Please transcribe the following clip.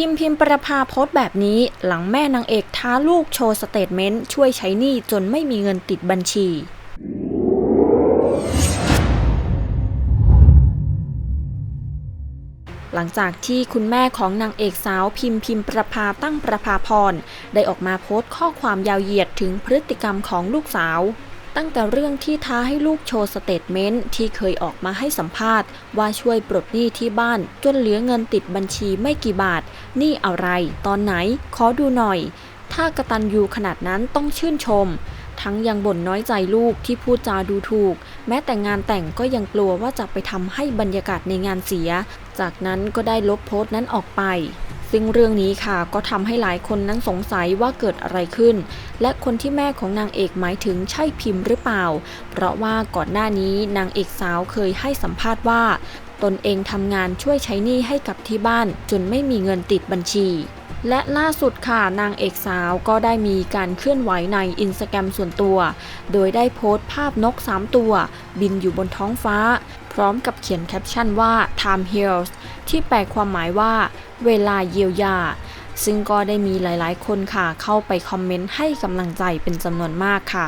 พิมพ์พิมพ์ประภาโพสต์แบบนี้ หลังแม่นางเอกท้าลูกโชว์สเตทเมนต์ช่วยใช้หนี้จนไม่มีเงินติดบัญชีหลังจากที่คุณแม่ของนางเอกสาวพิมพ์พิมพ์ประภาตั้งประภาพร ได้ออกมาโพสต์ข้อความยาวเหยียดถึงพฤติกรรมของลูกสาว ตั้งแต่เรื่องที่ท้าให้ลูกโชว์สเตทเมนต์ที่เคยออกมาให้สัมภาษณ์ ว่าช่วยปลดหนี้ที่บ้านจนเหลือเงินติดบัญชีไม่กี่บาทหนี้อะไร ตอนไหน ขอดูหน่อย ถ้ากระตันยูขนาดนั้นต้องชื่นชม ทั้งยังบ่นน้อยใจลูกที่พูดจาดูถูก แม้แต่งานแต่งก็ยังกลัวว่าจะไปทำให้บรรยากาศในงานเสีย จากนั้นก็ได้ลบโพสต์นั้นออกไป ซึ่งเรื่องนี้ค่ะก็ทำให้หลายคนนั้นสงสัยว่าเกิดอะไรขึ้น และคนที่แม่ของนางเอกหมายถึงใช่พิมพ์หรือเปล่า เพราะว่าก่อนหน้านี้นางเอกสาวเคยให้สัมภาษณ์ว่า ตนเองทำงานช่วยใช้หนี้ให้กับที่บ้าน จนไม่มีเงินติดบัญชี และล่าสุดค่ะนางเอกสาวก็ได้มีการเคลื่อนไหวในอินสตาแกรมส่วนตัว โดยได้โพสต์ภาพนก 3 ตัว บินอยู่บนท้องฟ้า พร้อมกับเขียนแคปชั่นว่า time heals ที่แปลความหมายว่า เวลาเยียวยา ซึ่งก็ได้มีหลายๆ คนค่ะเข้าไปคอมเมนต์ให้กำลังใจเป็นจำนวนมากค่ะ